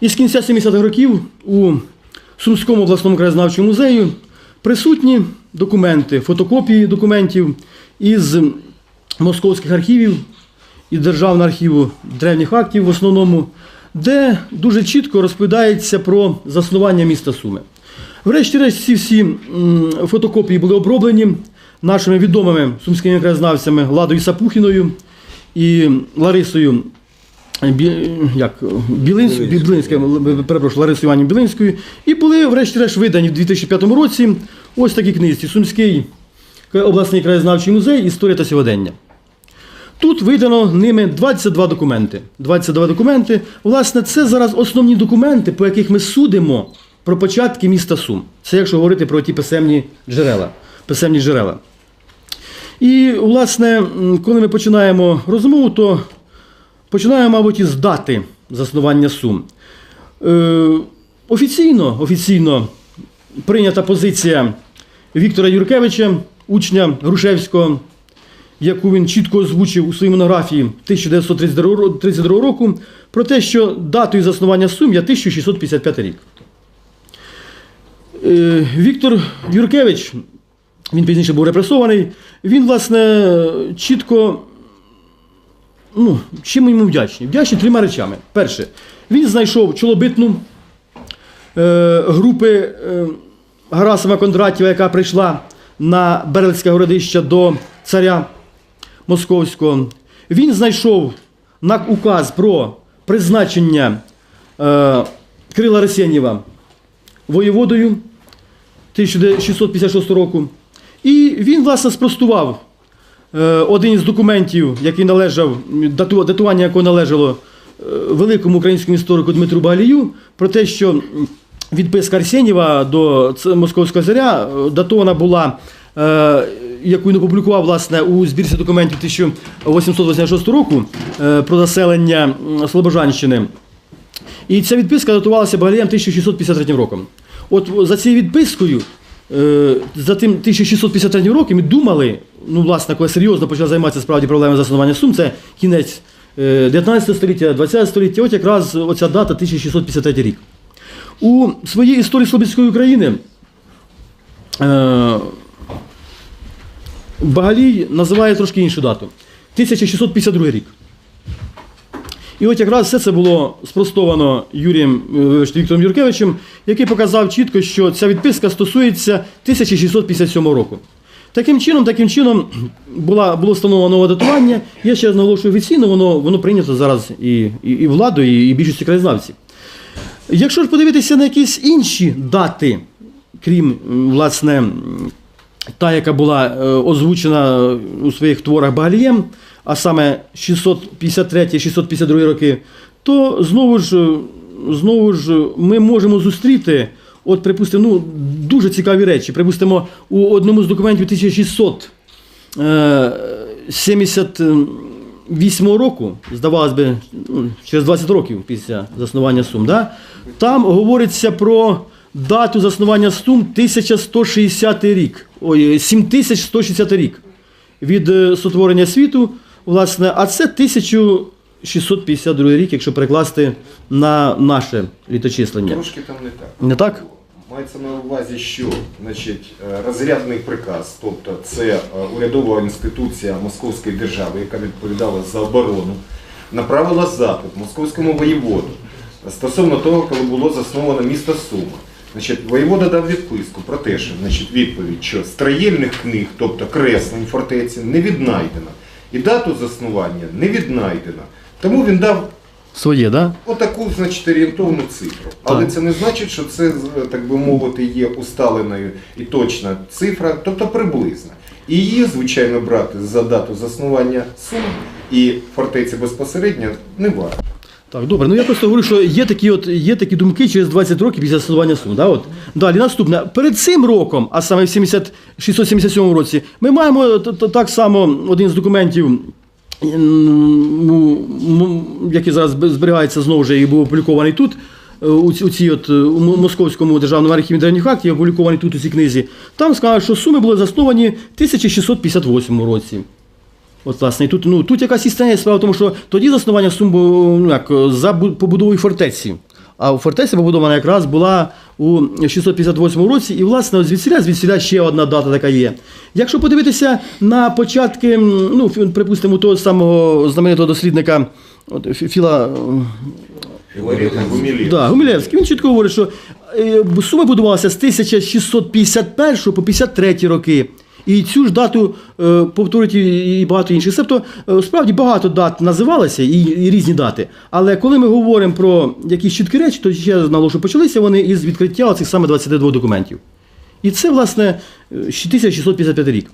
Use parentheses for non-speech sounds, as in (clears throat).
І з кінця 70-х років у Сумському обласному краєзнавчому музею присутні документи, фотокопії документів із московських архівів і Державного архіву древніх актів в основному, де дуже чітко розповідається про заснування міста Суми. Врешті-решт ці всі фотокопії були оброблені нашими відомими сумськими краєзнавцями Ладою Сапухіною і Ларисою Бі, як, Білинсь, Білинською, перепрошую, Ларисою Іванівною Білинською, і були врешті-решт видані в 2005 році ось такі книжці Сумський обласний краєзнавчий музей Історія та сьогодення. Тут видано ними 22 документи. 22 документи. Власне, це зараз основні документи, по яких ми судимо про початки міста Сум. Це якщо говорити про ті писемні джерела. Писемні джерела. І, власне, коли ми починаємо розмову, то починаємо, мабуть, із дати заснування Сум. Е, офіційно, офіційно прийнята позиція Віктора Юркевича, учня Грушевського, яку він чітко озвучив у своїй монографії 1932 року, про те, що датою заснування Сум є 1655 рік. Е, Віктор Юркевич, він пізніше був репресований, він, власне, чітко. Ну, чим ми йому вдячні? Вдячні трьома речами. Перше, він знайшов чолобитну е, групи е, Гарасима Кондратєва, яка прийшла на Берельське городище до царя Московського. Він знайшов на указ про призначення е, Крила Ресєнєва воєводою 1656 року. І він, власне, спростував один із документів, який належав, дату- датування якого належало е, великому українському історику Дмитру Багалію, про те, що відписка Арсенєва до московського царя е, датована була, е, яку він опублікував власне, у збірці документів 1886 року е, про заселення Слобожанщини. І ця відписка датувалася Багалієм 1653 роком. От за цією відпискою, е, за тим 1653 роком, ми думали, ну, власне, коли серйозно почали займатися справді проблемами заснування Сум, це кінець е, 19 століття, 20 століття, от якраз оця дата 1653 рік. У своїй історії Слобідської України е, Багалій називає трошки іншу дату 1652 рік. І от якраз все це було спростовано Юрієм е, Віктором Юркевичем, який показав чітко, що ця відписка стосується 1657 року. Таким чином, таким чином (clears throat) була, було встановлено нове датування. Я ще раз наголошую офіційно, воно, воно прийнято зараз і, і, і владою, і, і більшістю краєзнавців. Якщо ж подивитися на якісь інші дати, крім власне та, яка була е, озвучена у своїх творах Багалієм, а саме 653-652 роки, то знову ж, знову ж ми можемо зустріти, от, припустимо, ну, дуже цікаві речі. Припустимо, у одному з документів 1600 е, 78 року, здавалось би, ну, через 20 років після заснування Сум, да? там говориться про дату заснування Сум 1160 рік, ой, 7160 рік від е, сотворення світу, власне, а це 1652 рік, якщо перекласти на наше літочислення. Трошки там не так. Не так? Мається на увазі, що значить, е, розрядний приказ, тобто це е, урядова інституція Московської держави, яка відповідала за оборону, направила запит московському воєводу стосовно того, коли було засновано місто Сума. Значить, воєвода дав відписку про те, що значить, відповідь, що строєльних книг, тобто креслень фортеці, не віднайдено. І дату заснування не віднайдена. Тому він дав Своє, да? Отаку, значить, орієнтовну цифру. Але це не значить, що це, так би мовити, є усталеною і точна цифра, тобто приблизна. І її, звичайно, брати за дату заснування Сум і фортеці безпосередньо не варто. Так, добре. Ну я просто говорю, що є такі, от, є такі думки через 20 років після заснування Сум. Да? От. Далі, наступне. Перед цим роком, а саме в 70, 677 році, ми маємо так само один з документів, який зараз зберігається знову ж і був опублікований тут. е, У, цій от е, у Московському державному архіві древніх актів, опублікований тут у цій книзі, там сказано, що суми були засновані в 1658 році. От, власне, і тут, ну, тут якась історія справа в тому, що тоді заснування Сум було ну, як, за бу- побудовою фортеці. А фортеця побудована якраз була у 658 році, і власне звідсіля, звідсіля ще одна дата така є. Якщо подивитися на початки, ну, припустимо, того самого знаменитого дослідника от, Філа Гумілєв. Да, Гумилевський. Він чітко говорить, що е, сума будувалася з 1651 по 53 роки. І цю ж дату е, повторюють і багато інших. Тобто, е, справді багато дат називалося і, і різні дати. Але коли ми говоримо про якісь чіткі речі, то ще наголошую, почалися вони із відкриття цих саме 22 документів. І це, власне, е, 1655 рік.